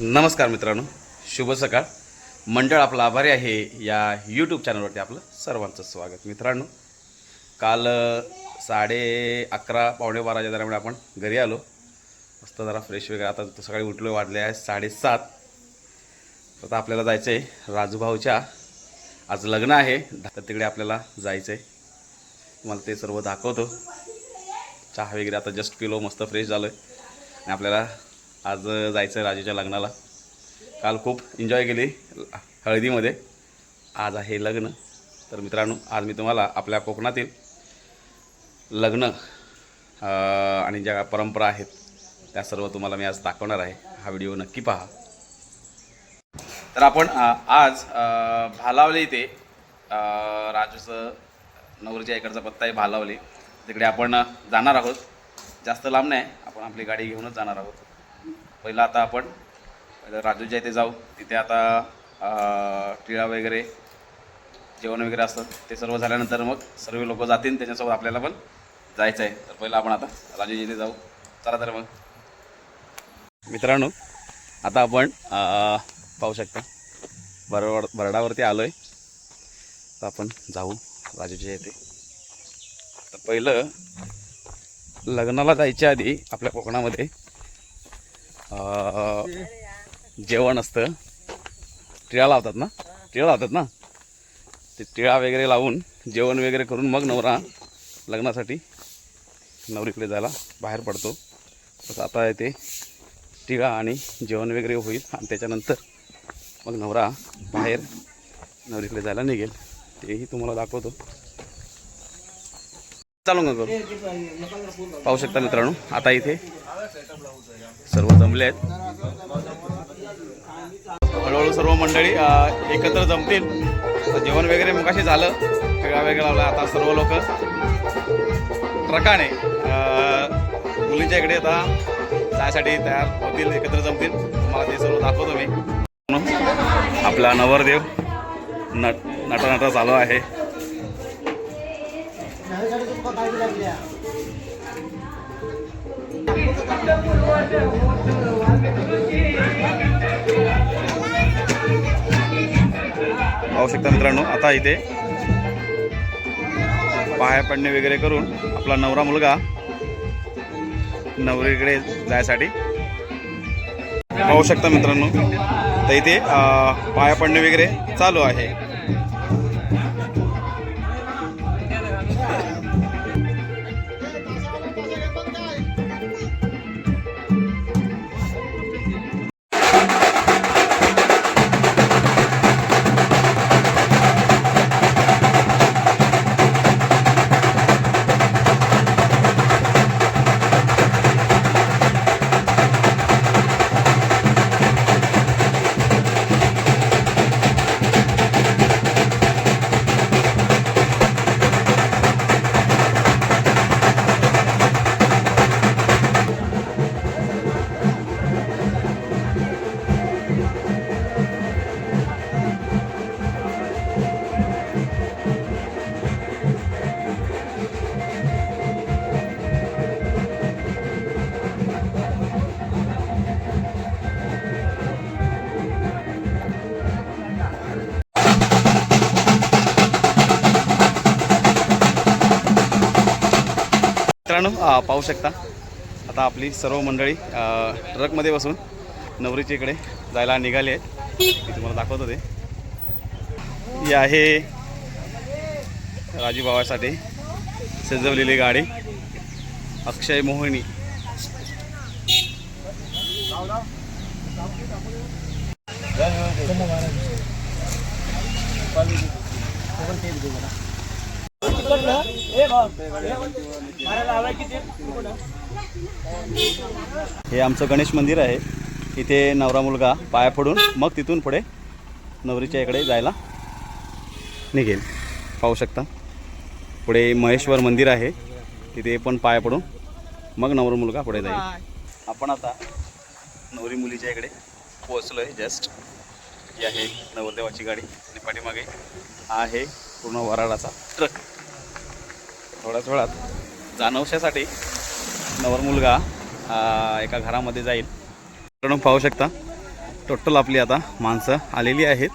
नमस्कार मित्रांनो शुभ सकाळ. मंडळ आपला आभारी आहे या यूट्यूब चॅनलवरती आपलं सर्वांचं स्वागत. मित्रांनो काल साडे अकरा पावणे बाराच्या दरम्यान आपण घरी आलो. मस्त जरा फ्रेश वगैरे. आता सकाळी उठलो वाजले आहे साडेसात. आता आपल्याला जायचं आहे राजूभाऊच्या. आज लग्न आहे. तर तिकडे आपल्याला जायचं आहे तुम्हाला ते सर्व दाखवतो. चहा वगैरे आता जस्ट पिलो मस्त फ्रेश झालो आहे आणि आपल्याला आज जायचं आहे राजूच्या लग्नाला. काल खूप एन्जॉय केली हळदीमध्ये. आज आहे लग्न. तर मित्रांनो आज मी तुम्हाला आपल्या कोकणातील लग्न आणि ज्या परंपरा आहेत त्या सर्व तुम्हाला मी आज दाखवणार आहे. हा व्हिडिओ नक्की पहा. तर आपण आज भालावले इथे राजूचं नवरीच्या इकडचा पत्ता आहे भालावले. तिकडे आपण जाणार आहोत. जास्त लांब नाही आपण आपली गाडी घेऊनच जाणार आहोत. पहिलं आता आपण राजूच्या इथे जाऊ. तिथे आता टिळा वगैरे जेवण वगैरे असतं ते सर्व झाल्यानंतर मग सर्व लोक जातील त्याच्यासोबत आपल्याला पण जायचं आहे. तर पहिलं आपण आता राजूच्या इथे जाऊ. चला तर मग. मित्रांनो आता आपण पाहू शकता बरड बरडावरती आलो आहे तर आपण जाऊ राजूच्या इथे. तर पहिलं लग्नाला जायच्या आधी आपल्या कोकणामध्ये जेवण असतं. टिळा लावतात ना? टिळा लावतात ना? ते टिळा वगैरे लावून जेवण वगैरे करून मग नवरा लग्नासाठी नवरीकडे जायला बाहेर पडतो. तसं आता येते टिळा आणि जेवण वगैरे होईल आणि त्याच्यानंतर मग नवरा बाहेर नवरीकडे जायला निघेल. तेही तुम्हाला दाखवतो. चालू का करू. पाहू शकता मित्रांनो आता इथे सर्व जमले आहेत. हळूहळू सर्व मंडळी एकत्र जमतील. जेवण वगैरे मगाशी झालं वेगळा वेगळा लावला. आता सर्व लोक. ट्रकाने मुलींच्या इकडे आता जायसाठी तयार होतील एकत्र जमतील. तुम्हाला ते सर्व दाखवतो मी. आपला नवरदेव नट नटानटा चालू आहे. पाहू शकता मित्रांनो आता इथे पाया पडणे वगैरे करून आपला नवरा मुलगा नवरीकडे जायसाठी पाहू शकता मित्रांनो. तर इथे पाया पडणे वगैरे चालू आहे. मित्रांनो पाहू शकता. आता आपली सर्व मंडळी ट्रकमध्ये बसून नवरीच्या इकडे जायला निघाली आहेत. मी तुम्हाला दाखवत होते ही आहे राजूबाबासाठी सजवलेली गाडी. अक्षय मोहिनी. हे आमचं गणेश मंदिर आहे. इथे नवरा मुलगा पाया पडून मग तिथून पुढे नवरीच्या इकडे जायला निघेल. पाहू शकता. पुढे महेश्वर मंदिर आहे. तिथे पण पाया पडून मग नवरा मुलगा पुढे जाईल. आपण आता नवरी मुलीच्या इकडे पोहोचलो आहे जस्ट ही आहे नवरदेवाची गाडी. आणि पाठीमागे हा आहे पूर्ण वराडाचा ट्रक थोड्याच वेळात जानवशासाठी नवर मुलगा एका घरामध्ये जाईल. मित्रांनो पाहू शकता टोटल आपली आता माणसं आलेली आहेत.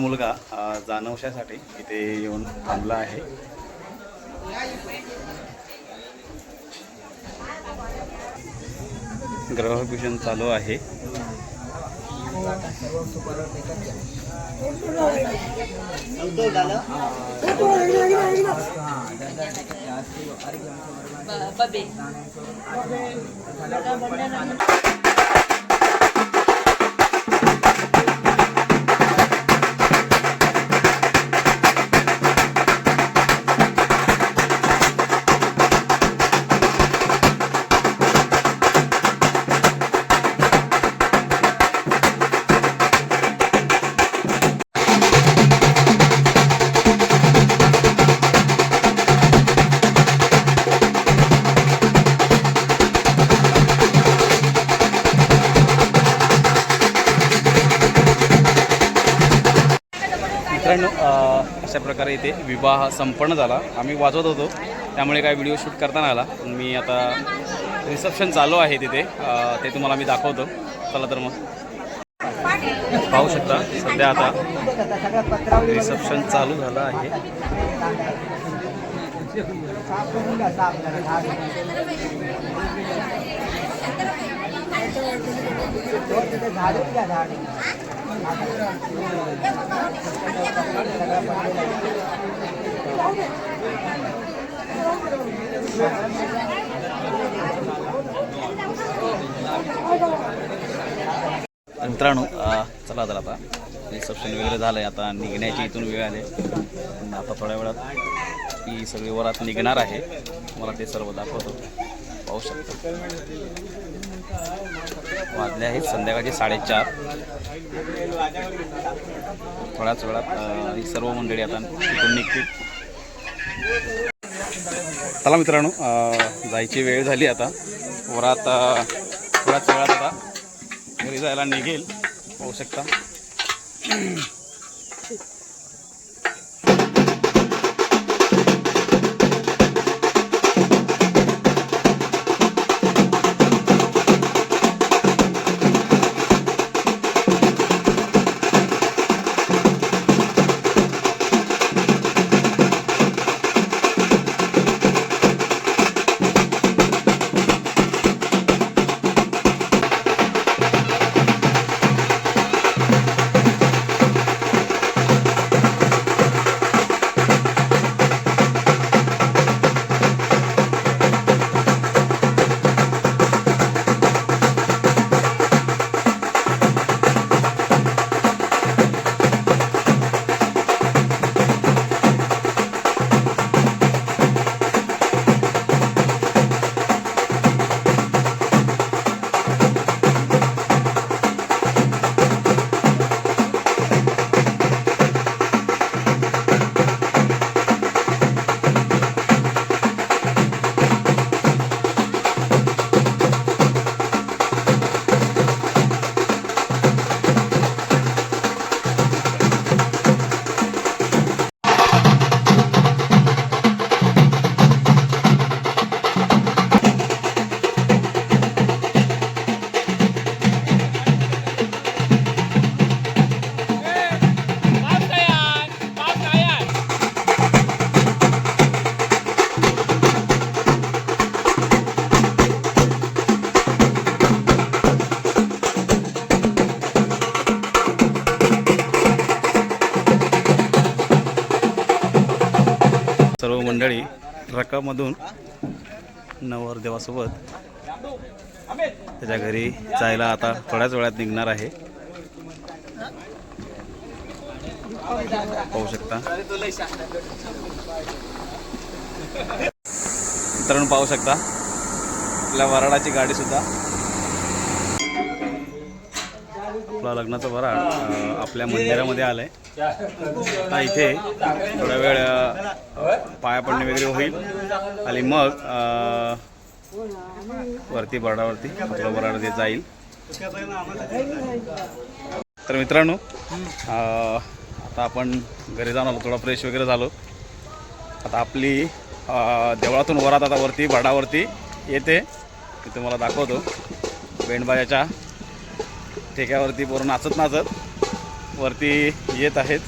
मुलगा जानवशासाठी इथे येऊन थांबला आहे. ग्रहभूषण चालू आहे. प्रकारे इथे विवाह संपन्न झाला. आम्ही वाजवत होतो. त्यामुळे काय व्हिडिओ शूट करताना आला. पण मी आता रिसेप्शन चालू आहे तिथे. ते तुम्हाला मी दाखवतो. चला तर मग. पाहू शकता सध्या आता रिसेप्शन चालू झालं आहे. झाड मित्रांनो चला तर आता. रिसेप्शन वगैरे झालं आहे आता निघण्याची इथून वेळ आली. आता थोड्या वेळात ही सगळी वरात निघणार आहे. मला ते सर्व दाखवतो. पाहू शकतो. वाजले आहेत संध्याकाळचे साडेचार. थोड्याच वेळात ही सर्व मंडळी आता इथून निघतील. चला मित्रांनो जायची वेळ झाली आता. वरात थोड्याच वेळात आता घरी जायला निघेल पाहू शकता. मंडळी ट्रकामधून नवरदेवासोबत त्याच्या घरी जायला आता थोड्याच वेळात निघणार आहे. पाहू शकता. मित्रांनो पाहू शकता. आपल्या वराडाची गाडी सुद्धा आपला लग्नाचा वराड आपल्या मंदिरामध्ये आलं आहे आता इथे थोडा वेळ पाया पडणे वगैरे होईल. आणि मग वरती बर्डावरती आपला वराड ते जाईल. तर मित्रांनो आता आपण घरी जाऊन आलो थोडा फ्रेश वगैरे झालो. आता आपली देवळातून वरात आता वरती बर्डावरती येते. मी तुम्हाला दाखवतो. बेंडबाजाच्या ठेक्यावरती पोरं नाचत नाचत वरती येत आहेत.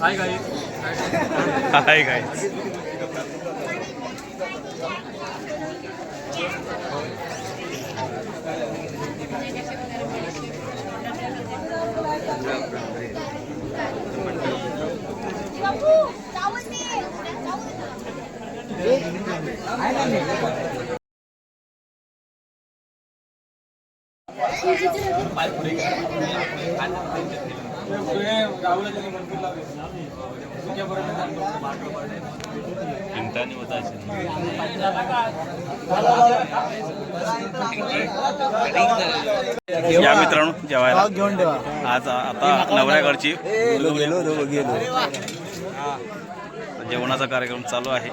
હાય ગાઈસ હાય ગાઈસ या मित्रांनो जेवायला. घेऊन ठेवा आज आता नवऱ्याकडची जेवणाचा कार्यक्रम चालू आहे.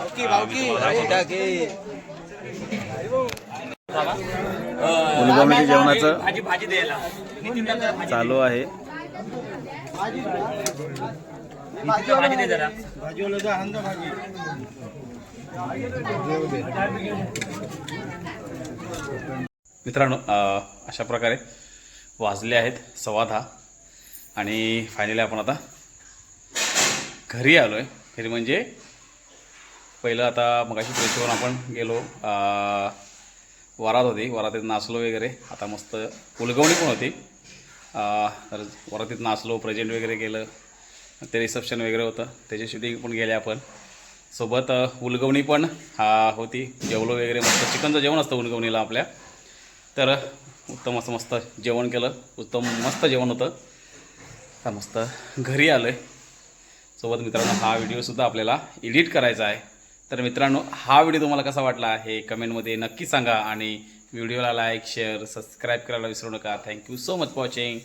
अं, मी तुम्हाला दाखवतो. उलगवण्याच्या जेवणाचं चालू आहे. मित्रांनो अशा प्रकारे वाजले आहेत सव्वा दहा. आणि फायनली आपण आता घरी आलो आहे घरी म्हणजे पहिलं आता मगाशी होऊन आपण गेलो अं, वरात होती. वरातीत नाचलो वगैरे. आता मस्त उलगवणी पण होती. तर वरातीत नाचलो प्रेझेंट वगैरे केलं. ते रिसेप्शन वगैरे होतं. त्याची शूटिंग पण गेले आपण. सोबत उलगवणी पण हा होती. जेवलो वगैरे मस्त. चिकनचं जेवण असतं उलगवणीला आपल्या. तर उत्तम असं मस्त जेवण केलं. उत्तम मस्त जेवण होतं. आता मस्त घरी आलं आहे सोबत मित्रांनो हा व्हिडिओसुद्धा आपल्याला एडिट करायचा आहे. तर मित्रांनो हा व्हिडिओ तुम्हाला कसा वाटला हे कमेंटमध्ये नक्की सांगा आणि व्हिडिओला लाईक शेअर सबस्क्राईब करायला विसरू नका. Thank you so much for watching